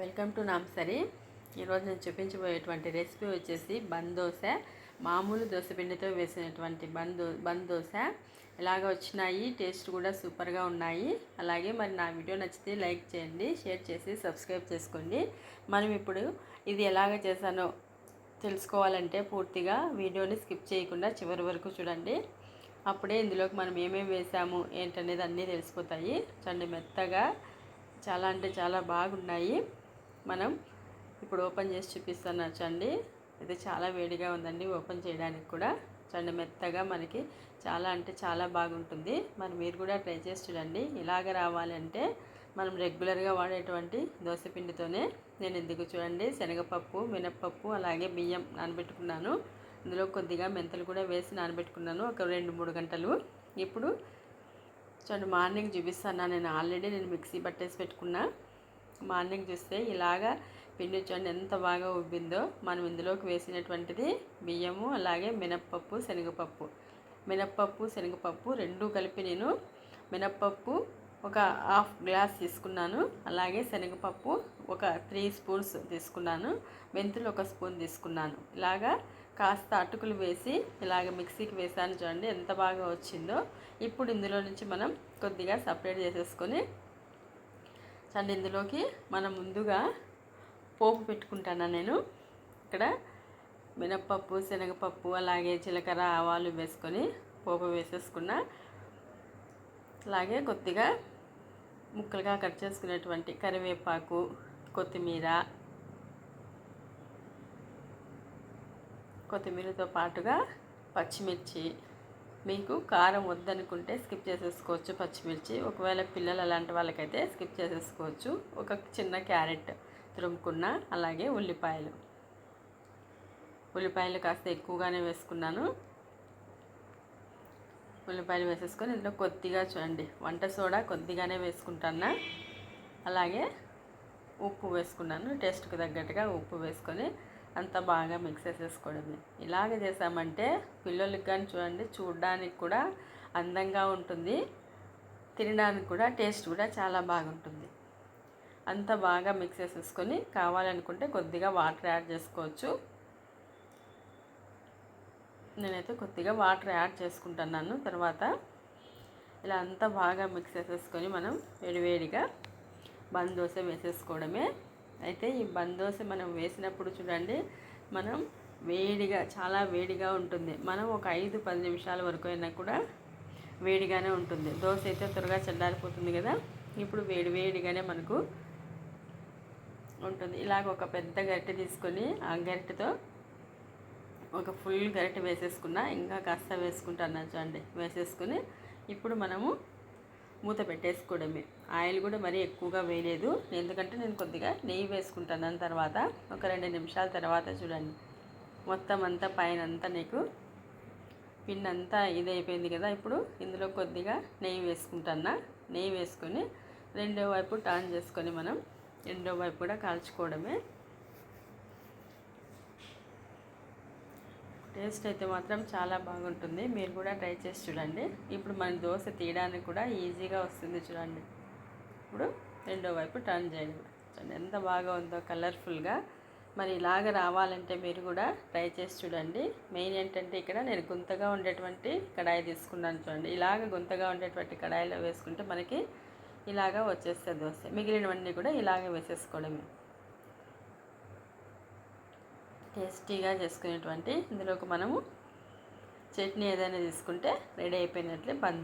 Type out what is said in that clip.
Welcome to నాంసరి ఈరోజు నేను చూపించబోయేటువంటి recipe వచ్చేసి బంద్ దోశ. మామూలు దోశ పిండితో వేసినటువంటి బంద్ బంద్ దోశ. ఇలాగ వచ్చినాయి టేస్ట్ కూడా సూపర్గా ఉన్నాయి. అలాగే మరి నా వీడియో నచ్చితే లైక్ చేయండి షేర్ చేసి సబ్స్క్రైబ్ చేసుకోండి. మనం ఇప్పుడు ఇది ఎలాగ చేశానో తెలుసుకోవాలంటే పూర్తిగా వీడియోని స్కిప్ చేయకుండా చివరి వరకు చూడండి. అప్పుడే ఇందులోకి మనం ఏమేమి వేసాము ఏంటనేది అన్నీ తెలిసిపోతాయి. చండి మెత్తగా చాలా అంటే చాలా బాగున్నాయి. మనం ఇప్పుడు ఓపెన్ చేసి చూపిస్తాను చండి ఇది చాలా వేడిగా ఉందండి ఓపెన్ చేయడానికి కూడా. చండి మెత్తగా మనకి చాలా అంటే చాలా బాగుంటుంది. మరి మీరు కూడా ట్రై చేసి చూడండి. ఇలాగ రావాలంటే మనం రెగ్యులర్గా వాడేటువంటి దోశపిండితోనే నేను ఎందుకు చూడండి శనగపప్పు మినప్పప్పు అలాగే బియ్యం నానబెట్టుకున్నాను. ఇందులో కొద్దిగా మెంతలు కూడా వేసి నానబెట్టుకున్నాను ఒక రెండు మూడు గంటలు. ఇప్పుడు చూడండి మార్నింగ్ చూపిస్తాను నేను ఆల్రెడీ నేను మిక్సీ పట్టేసి పెట్టుకున్నా. మార్నింగ్ చూస్తే ఇలాగా పిండి చూడండి ఎంత బాగా ఉబ్బిందో. మనం ఇందులోకి వేసినటువంటిది బియ్యము అలాగే మినప్పప్పు శనగపప్పు. మినప్పప్పు శనగపప్పు రెండు కలిపి నేను మినప్పప్పు ఒక హాఫ్ గ్లాస్ తీసుకున్నాను. అలాగే శనగపప్పు ఒక త్రీ స్పూన్స్ తీసుకున్నాను. మెంతులు ఒక స్పూన్ తీసుకున్నాను. ఇలాగా కాస్త అటుకులు వేసి ఇలాగ మిక్సీకి వేసాను చూడండి ఎంత బాగా వచ్చిందో. ఇప్పుడు ఇందులో నుంచి మనం కొద్దిగా సపరేట్ చేసేసుకొని చండి ఇందులోకి మనం ముందుగా పోపు పెట్టుకుంటాను నేను? ఇక్కడ మినప్పప్పు శనగపప్పు అలాగే జీలకర్ర ఆవాలు వేసుకొని పోపు వేసేసుకున్న. అలాగే కొద్దిగా ముక్కలుగా కట్ చేసుకునేటువంటి కరివేపాకు కొత్తిమీర కొత్తిమీరతో పాటుగా పచ్చిమిర్చి మీకు కారం వద్దనుకుంటే స్కిప్ చేసేసుకోవచ్చు పచ్చిమిర్చి. ఒకవేళ పిల్లలు అలాంటి వాళ్ళకైతే స్కిప్ చేసేసుకోవచ్చు. ఒక చిన్న క్యారెట్ తురుముకున్న అలాగే ఉల్లిపాయలు. ఉల్లిపాయలు కాస్త ఎక్కువగానే వేసుకున్నాను. ఉల్లిపాయలు వేసేసుకొని ఇందులో కొద్దిగా చూడండి వంట సోడా కొద్దిగానే వేసుకుంటాను. అలాగే ఉప్పు వేసుకున్నాను. టేస్ట్కి తగ్గట్టుగా ఉప్పు వేసుకొని అంత బాగా మిక్స్ చేసేసుకోవడమే. ఇలాగ చేసామంటే పిల్లలకి కానీ చూడండి చూడడానికి కూడా అందంగా ఉంటుంది. తినడానికి కూడా టేస్ట్ కూడా చాలా బాగుంటుంది. అంత బాగా మిక్స్ చేసేసుకొని కావాలనుకుంటే కొద్దిగా వాటర్ యాడ్ చేసుకోవచ్చు. నేనైతే కొద్దిగా వాటర్ యాడ్ చేసుకుంటున్నాను. తర్వాత ఇలా అంతా బాగా మిక్స్ చేసేసుకొని మనం వేడివేడిగా బంద్ దోశ వేసేసుకోవడమే. అయితే ఈ బందోస మనం వేసినప్పుడు చూడండి మనం వేడిగా చాలా వేడిగా ఉంటుంది. మనం ఒక ఐదు పది నిమిషాల వరకు అయినా కూడా వేడిగానే ఉంటుంది. దోశ అయితే త్వరగా చల్లారిపోతుంది కదా. ఇప్పుడు వేడి వేడిగానే మనకు ఉంటుంది. ఇలాగ ఒక పెద్ద గరిటె తీసుకొని ఆ గరిటెతో ఒక ఫుల్ గరిటె వేసేసుకున్నా ఇంకా కాస్త వేసుకుంటాను. చూడండి వేసేసుకుని ఇప్పుడు మనము మూత పెట్టేసుకోవడమే. ఆయిల్ కూడా మరీ ఎక్కువగా వేయలేదు. ఎందుకంటే నేను కొద్దిగా నెయ్యి వేసుకుంటాను. తర్వాత ఒక రెండు నిమిషాల తర్వాత చూడండి. మొత్తం అంతా పైన అంతా నీకు పిండి అంతా ఇదైపోయింది కదా. ఇప్పుడు ఇందులో కొద్దిగా నెయ్యి వేసుకుంటాను? నెయ్యి వేసుకొని రెండో వైపు టర్న్ చేసుకొని మనం రెండో వైపు కూడా కాల్చుకోవడమే. టేస్ట్ అయితే మాత్రం చాలా బాగుంటుంది. మీరు కూడా ట్రై చేసి చూడండి. ఇప్పుడు మన దోశ తీయడానికి కూడా ఈజీగా వస్తుంది చూడండి. ఇప్పుడు రెండో వైపు టర్న్ చేయండి. చూడండి ఎంత బాగా ఉందో కలర్ఫుల్గా మరి ఇలాగ రావాలంటే మీరు కూడా ట్రై చేసి చూడండి. మెయిన్ ఏంటంటే ఇక్కడ నేను గుంతగా ఉండేటువంటి కడాయి తీసుకున్నాను చూడండి. ఇలాగ గుంతగా ఉండేటువంటి కడాయిలో వేసుకుంటే మనకి ఇలాగా వచ్చేస్తే దోశ. మిగిలినవన్నీ కూడా ఇలాగే వేసేసుకోవడమే. టేస్టీగా చేసుకునేటువంటి ఇందులోకి మనము చట్నీ ఏదైనా తీసుకుంటే రెడీ అయిపోయినట్లే బంద్